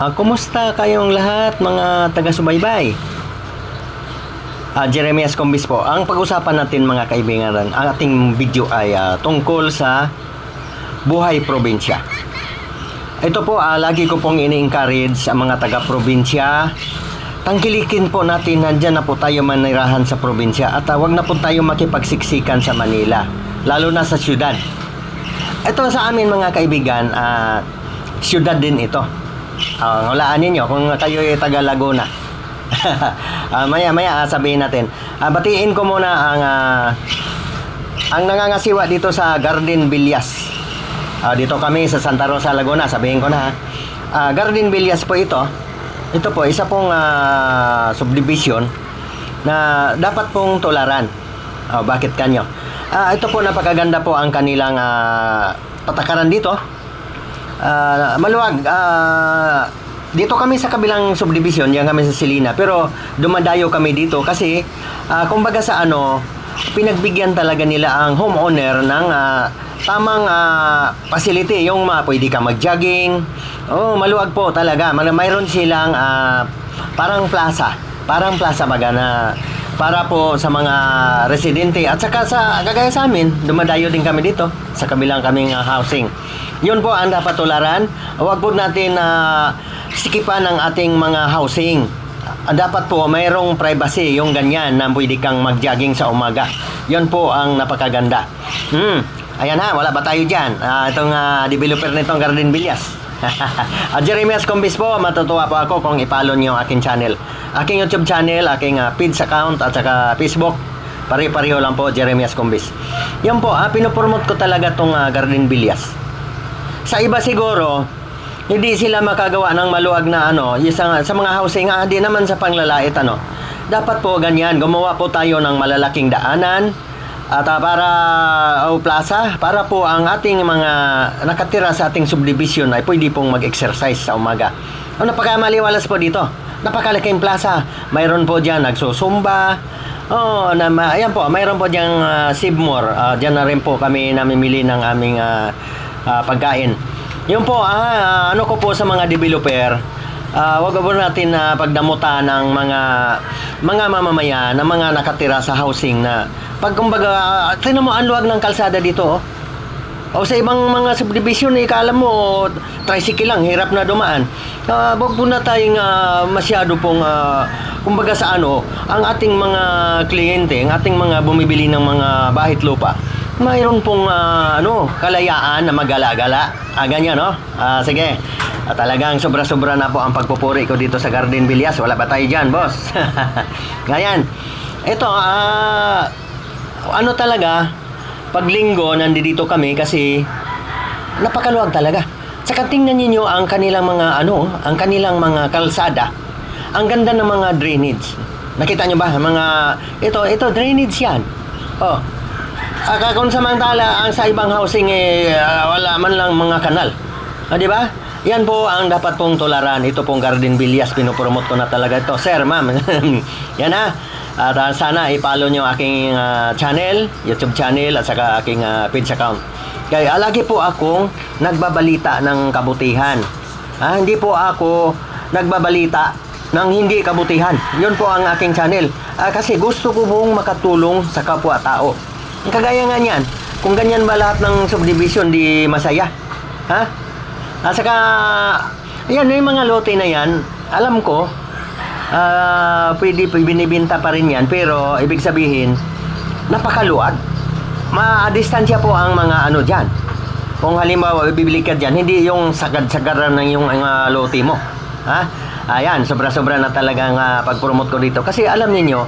Ah, kumusta kayong lahat mga taga-subaybay? Ah, Jeremias Combis po. Ang pag-usapan natin mga kaibigan, ang ating video ay ah, tungkol sa buhay probinsya. Ito po, ah, lagi ko pong ini-encourage sa mga taga-probinsya. Tangkilikin po natin, nandyan na po tayo manirahan sa probinsya at ah, wag na po tayo makipagsiksikan sa Manila, lalo na sa syudad. Ito sa amin mga kaibigan, ah, syudad din ito. Ah, hulaan ninyo kung kayo ay taga Laguna. Ah, maya maya ah, sabihin natin. Ah, batiin ko muna ang ah, ang nangangasiwa dito sa Garden Villas. Ah, dito kami sa Santa Rosa, Laguna. Sabihin ko na. ha. Ah, Garden Villas po ito. Ito po, isa pong ah, subdivision na dapat pong tularan. Ah, bakit kanyo? Ah, ito po, napakaganda po ang kanilang ah, patakaran dito. Ah, maluwag. Ah, dito kami sa kabilang subdivision, yan kami sa Silina. Pero dumadayo kami dito kasi ah, kumbaga sa ano, pinagbigyan talaga nila ang homeowner ng ah, tamang ah, facility. Yung uh, pwede ka mag-jogging. Oh, maluwag po talaga. May- Mayroon silang ah, parang plaza. Parang plaza baga na para po sa mga residente at saka sa kagaya sa amin, dumadayo din kami dito sa kabilang kaming ah, housing. Yun po ang dapat tularan. Huwag po natin na sikipan ang ating mga housing. Ah, dapat po mayroong privacy, yung ganyan na pwede kang mag-jogging sa umaga. Yun po ang napakaganda. Hmm. Ayan ha, wala ba tayo dyan? Ah, itong ah, developer nitong Garden Villas. At Jeremias Combis po, matutuwa po ako kung ipalo niyo ang aking channel. Aking YouTube channel, aking uh, feeds account at saka Facebook. Pare-pareho lang po, Jeremias Combis. Yan po, ah, pinopromote ko talaga tong ah, Garden Villas. Sa iba siguro, hindi sila makagawa ng maluwag na ano, yung sa, mga housing, ah, di naman sa panglalait ano. Dapat po ganyan, gumawa po tayo ng malalaking daanan, at ah, para o plaza para po ang ating mga nakatira sa ating subdivision ay pwede pong mag-exercise sa umaga. O napakamaliwalas po dito. Napakalaking plaza. Mayroon po diyan nagsusumba. Oh, na ayan po, mayroon po diyan uh, Sibmore. Ah, diyan na rin po kami namimili ng aming ah, ah, pagkain. Yun po, ah, ano ko po sa mga developer, Ah, wag po natin na pagdamutan ng mga mga mamamayan na mga nakatira sa housing na pag kumbaga uh, tingnan mo ang luwag ng kalsada dito oh. O sa ibang mga subdivision eh, kala mo tricycle lang, hirap na dumaan. Uh, wag po na tayong ah, masyado pong ah, kumbaga sa ano, ang ating mga kliyente, ang ating mga bumibili ng mga bahit lupa, mayroon pong ah, ano, kalayaan na magala-gala. Ah, ganyan, no? Ah, sige. Ah, talagang sobra-sobra na po ang pagpupuri ko dito sa Garden Villas. Wala ba tayo dyan, boss? Ngayon, ito, ah, ano talaga, pag linggo, nandito kami kasi napakaluwag talaga. Saka tingnan ninyo ang kanilang mga ano, ang kanilang mga kalsada. Ang ganda ng mga drainage. Nakita nyo ba? Mga, ito, ito, drainage yan. Oh. Aka kung samantala, ang sa ibang housing, eh, ah, wala man lang mga kanal. Ah, di ba? Yan po ang dapat pong tularan. Ito pong Garden Villas, pinopromote ko na talaga ito. Sir, ma'am. yan ha. At ah, sana i-follow nyo aking ah, channel, YouTube channel, at saka aking ah, page account. Kaya ah, lagi po akong nagbabalita ng kabutihan. Ah, hindi po ako nagbabalita ng hindi kabutihan. Yun po ang aking channel. Ah, kasi gusto ko pong makatulong sa kapwa-tao. Kagaya nga niyan, kung ganyan ba lahat ng subdivision, di masaya? Ha? At saka, yan, yung mga lote na yan, alam ko, ah pwede, binibinta pa rin yan, pero ibig sabihin, napakaluwag. Ma-distansya po ang mga ano dyan. Kung halimbawa, bibili ka dyan, hindi yung sagad-sagaran ng yung mga lote mo. Ha? Ayan, sobra-sobra na talagang uh, pag-promote ko dito. Kasi alam niyo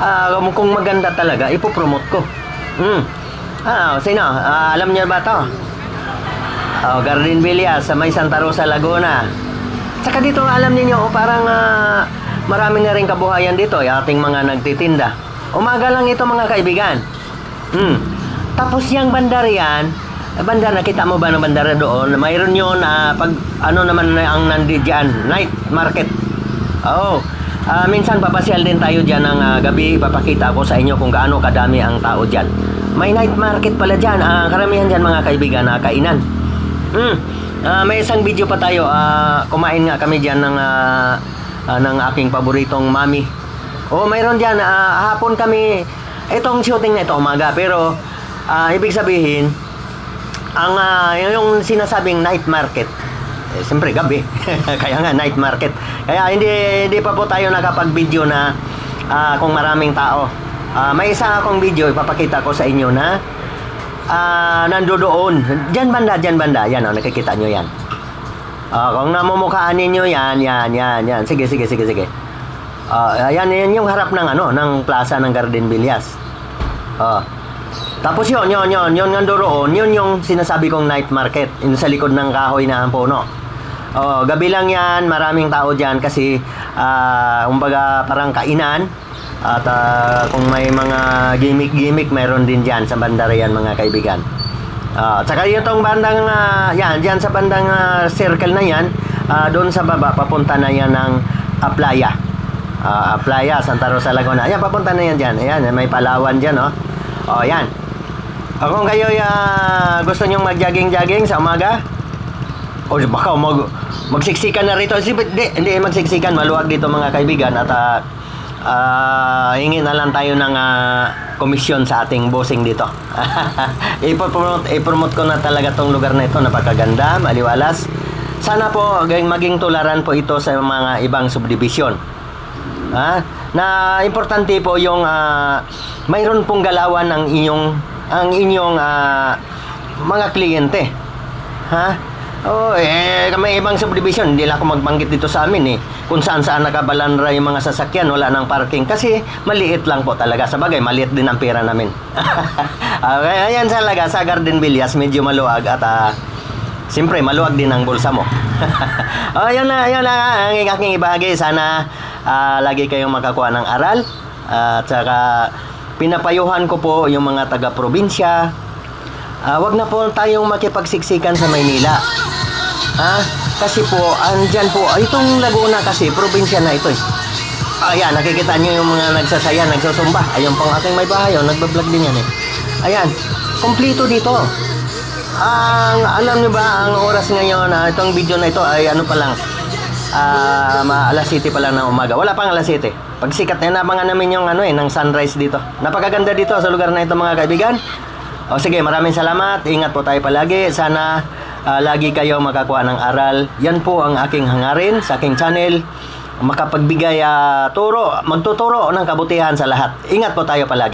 ah, kung maganda talaga, ipopromote ko. Hmm. Ah, sino? Ah, alam niyo ba to? Oh, Garden Villas sa may Santa Rosa, Laguna. Saka dito alam niyo oh, parang ah, marami na rin kabuhayan dito, yung ating mga nagtitinda. Umaga lang ito mga kaibigan. Hmm. Tapos yung bandar yan, eh, bandar, nakita mo ba ng bandara doon? Mayroon yun, ah, pag ano naman na ang nandi dyan, night market. Oo. Ah, minsan papasyal din tayo dyan ng ah, gabi, papakita ko sa inyo kung gaano kadami ang tao dyan. May night market pala dyan. Ah, karamihan dyan mga kaibigan na kainan. Hmm. Ah, may isang video pa tayo. Ah, kumain nga kami diyan ng ah, ah, ng aking paboritong mami. Oh, mayroon diyan ah, hapon kami itong shooting na ito umaga pero ah, ibig sabihin ang ah, yung sinasabing night market eh, siyempre gabi. Kaya nga night market. Kaya hindi hindi pa po tayo nakapag-video na ah, kung maraming tao. Ah, may isa akong video ipapakita ko sa inyo na ah nandoon. Diyan banda diyan banda. Yan oh nakikita nyo yan. Ah, kung namumukhaan ninyo yan yan yan yan. Sige sige sige sige. Ah, yan yan yung harap ng ano ng plaza ng Garden Villas. Oh. Tapos yun, yun, yun, yun nga doon, yun yung sinasabi kong night market, yung sa likod ng kahoy na ang puno. Oh, gabi lang yan, maraming tao diyan kasi ah, kumbaga parang kainan at ah, kung may mga gimmick-gimmick mayroon din diyan sa bandara mga kaibigan. Ah, tsaka itong bandang ah, yan, diyan sa bandang ah, circle na yan, ah, doon sa baba papunta na yan ng Aplaya. Ah, Aplaya, Santa Rosa, Laguna. Ayan, papunta na yan dyan. Ayan, may Palawan dyan, oh. Oh, yan. O kung kayo ah, gusto nyong mag-jogging-jogging sa umaga, o baka mag magsiksikan na rito. Hindi, hindi magsiksikan. Maluwag dito mga kaibigan. At ah, ah, hingi na lang tayo ng ah, komisyon sa ating bossing dito. ipromote, ipromote ko na talaga tong lugar na ito. Napakaganda, maliwalas. Sana po maging tularan po ito sa mga ibang subdivision. Ha? Na importante po yung ah, mayroon pong galawan ang inyong ang inyong ah, mga kliyente. Ha? Oh, eh, may ibang subdivision, hindi lang ako magbanggit dito sa amin eh. Kung saan saan nakabalandra yung mga sasakyan, wala nang parking. Kasi maliit lang po talaga. Sa bagay, maliit din ang pera namin. okay, ayan talaga, sa Garden Villas, medyo maluwag at ah, Siyempre, maluwag din ang bulsa mo. oh, yun na, yun na ang aking ibahagi. Sana ah, lagi kayong makakuha ng aral. at saka, pinapayuhan ko po yung mga taga-probinsya. Ah, wag na po tayong makipagsiksikan sa Maynila. Ha? Kasi po, andyan po, ah, itong Laguna kasi, probinsya na ito eh. Ayan, nakikita nyo yung mga nagsasaya, nagsusumba. Ayun pang aking may bahay, oh, nagbablog din yan eh. Ayan, kompleto dito. Ang alam niyo ba ang oras ngayon na itong video na ito ay ano pa lang ah ma alas 7 pa lang ng umaga. Wala pang alas 7. Pag sikat na nabangan namin yung ano eh ng sunrise dito. Napakaganda dito sa lugar na ito mga kaibigan. O sige, maraming salamat. Ingat po tayo palagi. Sana ah, lagi kayo makakuha ng aral. Yan po ang aking hangarin sa aking channel. Makapagbigay ah, turo, magtuturo ng kabutihan sa lahat. Ingat po tayo palagi.